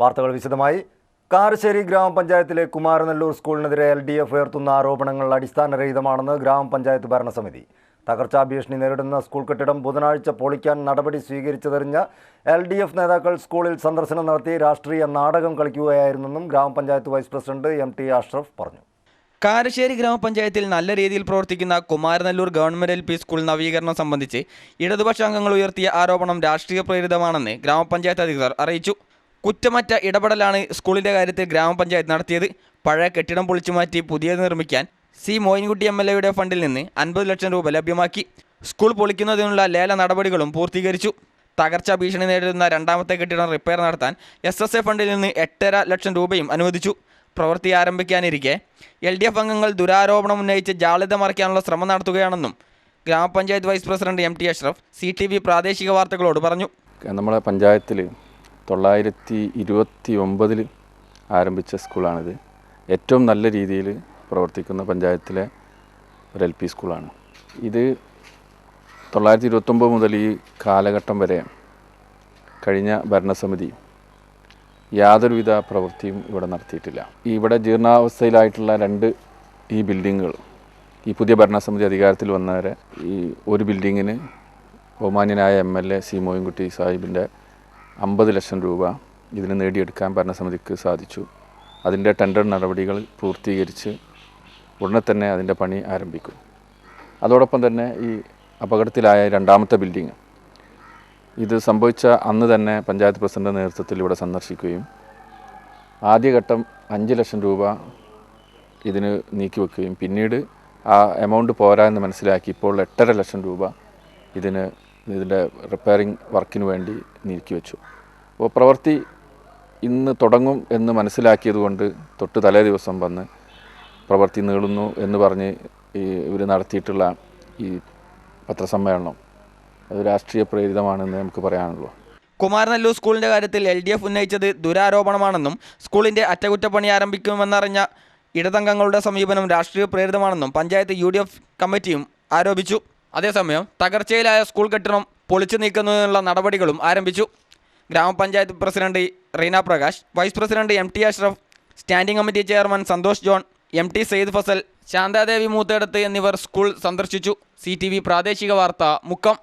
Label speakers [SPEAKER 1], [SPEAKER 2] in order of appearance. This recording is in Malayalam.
[SPEAKER 1] വാർത്തകൾ വിശദമായി. കാരശ്ശേരി ഗ്രാമപഞ്ചായത്തിലെ കുമാരനെല്ലൂർ സ്കൂളിനെതിരെ എൽ ഡി എഫ് ഉയർത്തുന്ന ആരോപണങ്ങൾ അടിസ്ഥാനരഹിതമാണെന്ന് ഗ്രാമപഞ്ചായത്ത് ഭരണസമിതി. തകർച്ചാ ഭീഷണി നേരിടുന്ന സ്കൂൾ കെട്ടിടം ബുധനാഴ്ച പൊളിക്കാൻ നടപടി സ്വീകരിച്ചതെറിഞ്ഞ എൽ ഡി എഫ് നേതാക്കൾ സ്കൂളിൽ സന്ദർശനം നടത്തി രാഷ്ട്രീയ നാടകം കളിക്കുകയായിരുന്നെന്നും ഗ്രാമപഞ്ചായത്ത് vice president M T Ashraf പറഞ്ഞു.
[SPEAKER 2] കാരശ്ശേരി ഗ്രാമപഞ്ചായത്തിൽ നല്ല രീതിയിൽ പ്രവർത്തിക്കുന്ന Kumaranellur government L P school നവീകരണം സംബന്ധിച്ച് ഇടതുപക്ഷ അംഗങ്ങൾ ഉയർത്തിയ ആരോപണം രാഷ്ട്രീയ പ്രേരിതമാണെന്ന് ഗ്രാമപഞ്ചായത്ത് അധികൃതർ അറിയിച്ചു. കുറ്റമറ്റ ഇടപെടലാണ് സ്കൂളിന്റെ കാര്യത്തിൽ ഗ്രാമപഞ്ചായത്ത് നടത്തിയത്. പഴയ കെട്ടിടം പൊളിച്ചു മാറ്റി പുതിയത് നിർമ്മിക്കാൻ സി മോയിൻകുട്ടി എം എൽ എയുടെ ഫണ്ടിൽ നിന്ന് അൻപത് ലക്ഷം രൂപ ലഭ്യമാക്കി. സ്കൂൾ പൊളിക്കുന്നതിനുള്ള ലേല നടപടികളും പൂർത്തീകരിച്ചു. തകർച്ചാ ഭീഷണി നേരിടുന്ന രണ്ടാമത്തെ കെട്ടിടം റിപ്പയർ നടത്താൻ എസ് എസ് എ ഫണ്ടിൽ നിന്ന് എട്ടര ലക്ഷം രൂപയും അനുവദിച്ചു. പ്രവൃത്തി ആരംഭിക്കാനിരിക്കെ എൽ ഡി എഫ് അംഗങ്ങൾ ദുരാരോപണം ഉന്നയിച്ച് ജാള്യത മറയ്ക്കാനുള്ള ശ്രമം നടത്തുകയാണെന്നും ഗ്രാമപഞ്ചായത്ത് vice president M T Ashraf C T V പ്രാദേശിക വാർത്തകളോട് പറഞ്ഞു.
[SPEAKER 3] നമ്മുടെ പഞ്ചായത്തിൽ തൊള്ളായിരത്തി ഇരുപത്തി ഒമ്പതിൽ ആരംഭിച്ച സ്കൂളാണിത്. ഏറ്റവും നല്ല രീതിയിൽ പ്രവർത്തിക്കുന്ന പഞ്ചായത്തിലെ ഒരു എൽ പി സ്കൂളാണ്. ഇത് തൊള്ളായിരത്തി ഇരുപത്തൊമ്പത് മുതൽ ഈ കാലഘട്ടം വരെ കഴിഞ്ഞ ഭരണസമിതി യാതൊരുവിധ പ്രവൃത്തിയും ഇവിടെ നടത്തിയിട്ടില്ല. ഇവിടെ ജീർണാവസ്ഥയിലായിട്ടുള്ള രണ്ട് ഈ ബിൽഡിങ്ങുകൾ ഈ പുതിയ ഭരണസമിതി അധികാരത്തിൽ വന്നവരെ ഈ ഒരു ബിൽഡിങ്ങിന് ബഹുമാന്യനായ M L A C Moyinkutty സാഹിബിന്റെ അമ്പത് ലക്ഷം രൂപ ഇതിന് നേടിയെടുക്കാൻ ഭരണസമിതിക്ക് സാധിച്ചു. അതിന്റെ ടെൻഡർ നടപടികൾ പൂർത്തീകരിച്ച് ഉടനെ തന്നെ അതിന്റെ പണി ആരംഭിക്കും. അതോടൊപ്പം തന്നെ ഈ അപകടത്തിലായ രണ്ടാമത്തെ ബിൽഡിങ് ഇത് സംഭവിച്ച അന്ന് തന്നെ പഞ്ചായത്ത് പ്രസിഡന്റ് നേതൃത്വത്തിൽ ഇവിടെ സന്ദർശിക്കുകയും ആദ്യഘട്ടം അഞ്ച് ലക്ഷം രൂപ ഇതിന് നീക്കിവെക്കുകയും പിന്നീട് ആ എമൗണ്ട് പോരാ എന്ന് മനസ്സിലാക്കി ഇപ്പോൾ എട്ടര ലക്ഷം രൂപ ഇതിന് ഇതിന്റെ റിപ്പയറിംഗ് വർക്കിന് വേണ്ടി നീക്കിവെച്ചു അപ്പോൾ പ്രവൃത്തി ഇന്ന് തുടങ്ങും എന്ന് മനസ്സിലാക്കിയതുകൊണ്ട് തൊട്ട് തലേ ദിവസം വന്ന് പ്രവൃത്തി നീളുന്നു എന്ന് പറഞ്ഞ് ഈ ഇവർ നടത്തിയിട്ടുള്ള ഈ പത്രസമ്മേളനം അത് രാഷ്ട്രീയ പ്രേരിതമാണെന്ന് നമുക്ക് പറയാനുള്ളൂ.
[SPEAKER 2] കുമാരനല്ലൂർ സ്കൂളിന്റെ കാര്യത്തിൽ എൽ ഡി എഫ് ഉന്നയിച്ചത് ദുരാരോപണമാണെന്നും സ്കൂളിന്റെ അറ്റകുറ്റപ്പണി ആരംഭിക്കുമെന്നറിഞ്ഞ ഇടതംഗങ്ങളുടെ സമീപനം രാഷ്ട്രീയ പ്രേരിതമാണെന്നും പഞ്ചായത്ത് യു കമ്മിറ്റിയും ആരോപിച്ചു. അതേസമയം തകർച്ചയിലായ സ്കൂൾ കെട്ടിടം പൊളിച്ചു നീക്കുന്നതിനുള്ള നടപടികളും ആരംഭിച്ചു. ഗ്രാമപഞ്ചായത്ത് president Reena Prakash vice president M T Ashraf standing committee chairman Santhosh John M T Saeed Fazal Shanthadevi Moothedath എന്നിവർ സ്കൂൾ സന്ദർശിച്ചു. സി പ്രാദേശിക വാർത്ത മുക്കം.